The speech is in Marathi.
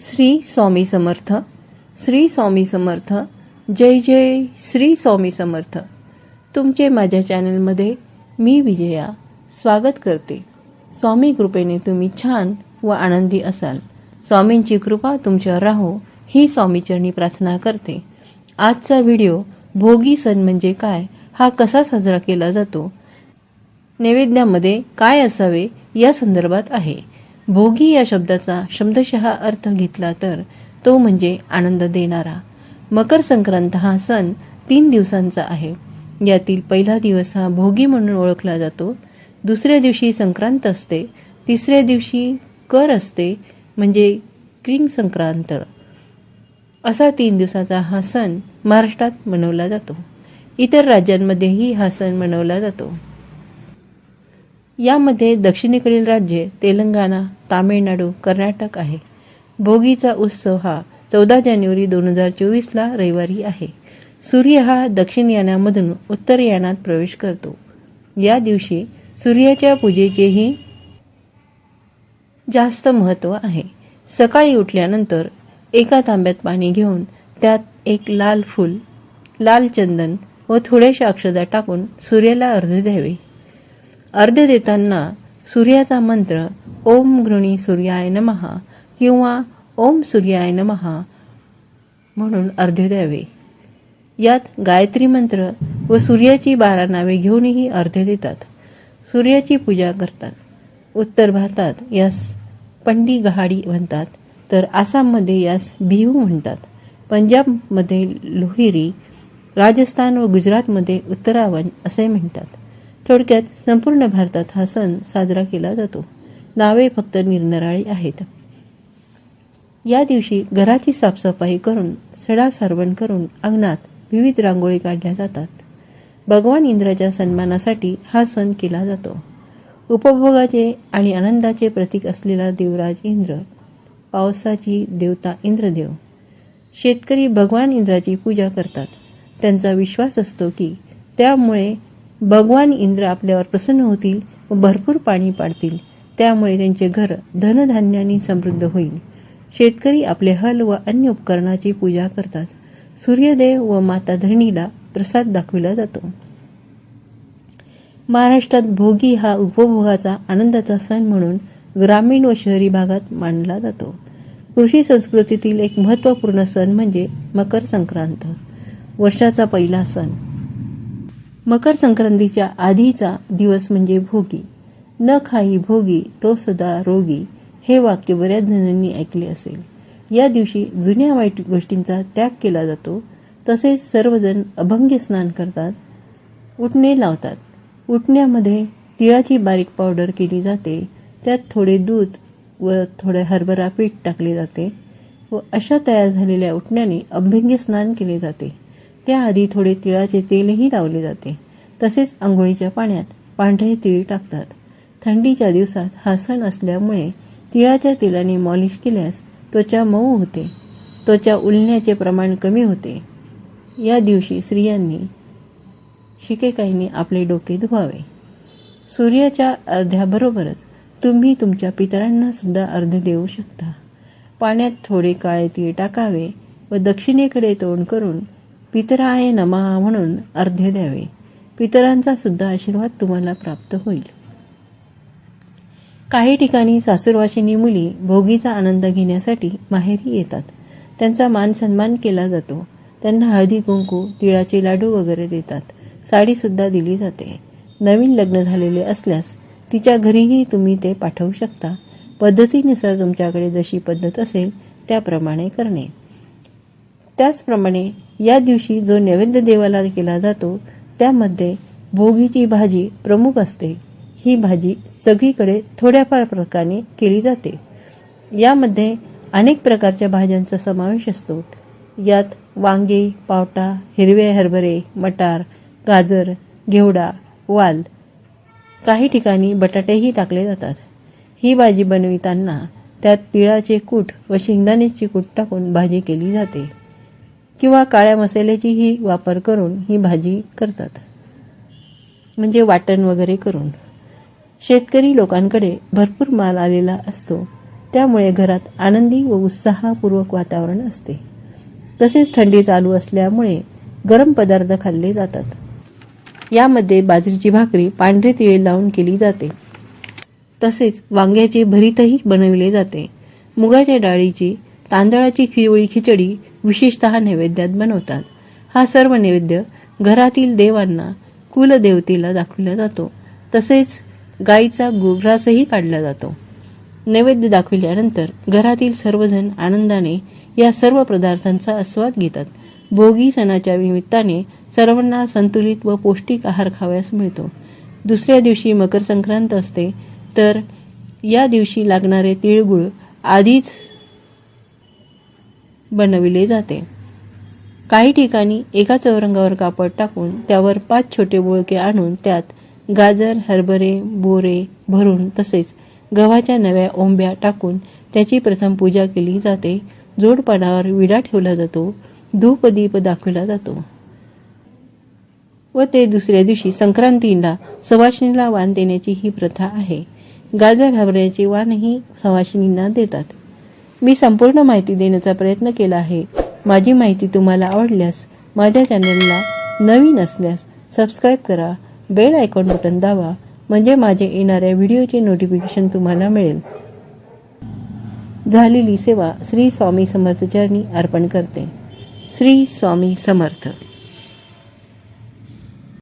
श्री स्वामी समर्थ श्री स्वामी समर्थ जय जय श्री स्वामी समर्थ. तुमचे माझ्या चॅनलमध्ये मी विजया स्वागत करते. स्वामी कृपेने तुम्ही छान व आनंदी असाल. स्वामींची कृपा तुमच्यावर राहो ही स्वामीचरणी प्रार्थना करते. आजचा व्हिडिओ भोगी सण म्हणजे काय हा कसा साजरा केला जातो नैवेद्यामध्ये काय असावे या संदर्भात आहे. भोगी या शब्दाचा शब्दशः अर्थ घेतला तर तो म्हणजे आनंद देणारा. मकर संक्रांत हा सण तीन दिवसांचा आहे. यातील पहिला दिवस हा भोगी म्हणून ओळखला जातो. दुसऱ्या दिवशी संक्रांत असते. तिसऱ्या दिवशी कर असते म्हणजे क्रिंग संक्रांत. असा तीन दिवसाचा हा सण महाराष्ट्रात मनवला जातो. इतर राज्यांमध्येही हा सण मनवला जातो. यामध्ये दक्षिणेकडील राज्ये तेलंगणा तामिळनाडू कर्नाटक आहे. भोगीचा उत्सव हा चौदा जानेवारी दोन हजार चोवीसला रविवारी आहे. सूर्य हा दक्षिण यानामधून उत्तर यानात प्रवेश करतो. या दिवशी सूर्याच्या पूजेचेही जास्त महत्त्व आहे. सकाळी उठल्यानंतर एका तांब्यात पाणी घेऊन त्यात एक लाल फूल लाल चंदन व थोड्याशा अक्षदा टाकून सूर्याला अर्ध द्यावे. अर्ध देताना सूर्याचा मंत्र ओम गृणी सूर्याय नमहा किंवा ओम सूर्याय नमहा म्हणून अर्ध द्यावे. यात गायत्री मंत्र व सूर्याची बारा नावे घेऊनही अर्धे देतात. सूर्याची पूजा करतात. उत्तर भारतात यास पंडी गहाडी म्हणतात. तर आसाममध्ये यास बिहू म्हणतात. पंजाबमध्ये लोहिरी राजस्थान व गुजरातमध्ये उत्तरावण असे म्हणतात. थोडक्यात संपूर्ण भारतात हा सण साजरा केला जातो. नावे फक्त निरनिराळी आहेत. या दिवशी घराची साफसफाई करून सडा सारवण करून अंगणात विविध रांगोळी काढल्या जातात. भगवान इंद्राच्या सन्मानासाठी हा सण केला जातो. उपभोगाचे आणि आनंदाचे प्रतीक असलेला देवराज इंद्र पावसाची देवता इंद्रदेव. शेतकरी भगवान इंद्राची पूजा करतात. त्यांचा विश्वास असतो की त्यामुळे भगवान इंद्र आपल्यावर प्रसन्न होतील व भरपूर पाणी पाडतील. त्यामुळे त्यांचे घर धनधान्याने समृद्ध होईल. शेतकरी आपले हल व अन्य उपकरणाची पूजा करतात. सूर्यदेव व माता धरणीला प्रसाद दाखविला जातो. महाराष्ट्रात भोगी हा उपभोगाचा आनंदाचा सण म्हणून ग्रामीण व शहरी भागात मानला जातो. कृषी संस्कृतीतील एक महत्त्वपूर्ण सण म्हणजे मकर संक्रांत. वर्षाचा पहिला सण. मकर संक्रांतीच्या आधीचा दिवस म्हणजे भोगी. न खाई भोगी तो सदा रोगी. हे वाक्य बऱ्याच जणांनी ऐकले असेल. या दिवशी जुन्या वाईट गोष्टींचा त्याग केला जातो. तसेच सर्वजण अभंगी स्नान करतात. उठणे लावतात. उठण्यामध्ये तिळाची बारीक पावडर केली जाते. त्यात थोडे दूध व थोडे हरभरा पीठ टाकले जाते व अशा तयार झालेल्या उठण्याने अभ्यंगी स्नान केले जाते. त्याआधी थोडे तिळाचे तेलही लावले जाते. तसेच आंघोळीच्या पाण्यात पांढरे तिळ टाकतात. थंडीच्या दिवसात हा सण असल्यामुळे तिळाच्या तेलाने मॉलिश केल्यास त्वचा मऊ होते. त्वचा उलण्याचे प्रमाण कमी होते. या दिवशी स्त्रियांनी शिकेकाईने आपले डोके धुवावे सूर्याच्या अर्ध्याबरोबरच तुम्ही तुमच्या पितरांना सुद्धा अर्ध देऊ शकता. पाण्यात थोडे काळे तीळ टाकावे व दक्षिणेकडे तोंड करून पितराय नमहा म्हणून अर्ध्य द्यावे. पितरांचा सुद्धा आशीर्वाद तुम्हाला प्राप्त होईल. काही ठिकाणी सासूरवाशिनी मुली भोगीचा आनंद घेण्यासाठी माहेरी येतात. त्यांचा मान सन्मान केला जातो. त्यांना हळदी कुंकू तिळाचे लाडू वगैरे देतात. साडीसुद्धा दिली जाते. नवीन लग्न झालेले असल्यास तिच्या घरीही तुम्ही ते पाठवू शकता. पद्धतीनुसार तुमच्याकडे जशी पद्धत असेल त्याप्रमाणे करणे. त्याचप्रमाणे या दिवशी जो नैवेद्य देवाला केला जातो त्यामध्ये भोगीची भाजी प्रमुख असते. ही भाजी सगळीकडे थोड्याफार प्रकारे केली जाते. यामध्ये अनेक प्रकारच्या भाज्यांचा समावेश असतो. यात वांगे पावटा हिरवे हरभरे मटार गाजर घेवडा वाल काही ठिकाणी बटाटेही टाकले जातात. ही भाजी बनविताना त्यात तिळाचे कूट व शेंगदाण्याची कूट टाकून भाजी केली जाते. किंवा काळ्या मसाल्याचीही वापर करून ही भाजी करतात. म्हणजे वाटण वगैरे करून. शेतकरी लोकांकडे भरपूर माल आलेला असतो. त्यामुळे घरात आनंदी व उत्साहपूर्वक वातावरण असते. तसेच थंडी चालू असल्यामुळे गरम पदार्थ खाल्ले जातात. यामध्ये बाजरीची भाकरी पांढरे तिळे लावून केली जाते. तसेच वांग्याचे भरीतही बनविले जाते. मुगाच्या डाळीची तांदळाची खिवळी खिचडी विशेषतः नैवेद्यात बनवतात. हा सर्व नैवेद्य घरातील देवांना कुलदेवतेला दाखविला जातो. तसेच गाईचा गोग्रासही काढला जातो. नैवेद्य दाखविल्यानंतर घरातील सर्वजण आनंदाने या सर्व पदार्थांचा आस्वाद घेतात. भोगी सणाच्या निमित्ताने सर्वांना संतुलित व पौष्टिक आहार खावयास मिळतो. दुसऱ्या दिवशी मकर संक्रांत असते तर या दिवशी लागणारे तिळगुळ आधीच बनविले जाते. काही ठिकाणी एका चौरंगावर कापड टाकून त्यावर पाच छोटे बोळके आणून त्यात गाजर हरभरे बोरे भरून तसेच गव्हाच्या नव्या ओंब्या टाकून त्याची प्रथम पूजा केली जाते. जोडपानावर विडा ठेवला जातो. धूपदीप दाखवला जातो. व ते दुसऱ्या दिवशी संक्रांतीला सवाशिणीला वाण देण्याची ही प्रथा आहे. गाजर हरभऱ्याचे वाणही सवाशिणींना देतात. मी संपूर्ण माहिती देण्याचा प्रयत्न केला आहे. माझी माहिती तुम्हाला आवडल्यास माझ्या चॅनलला नवीन असल्यास सबस्क्राईब करा बेल आयकॉन बटन दाबा म्हणजे माझे येणाऱ्या व्हिडिओचे नोटिफिकेशन तुम्हाला मिळेल. झालेली सेवा श्री स्वामी समर्थचरणी अर्पण करते. श्री स्वामी समर्थ.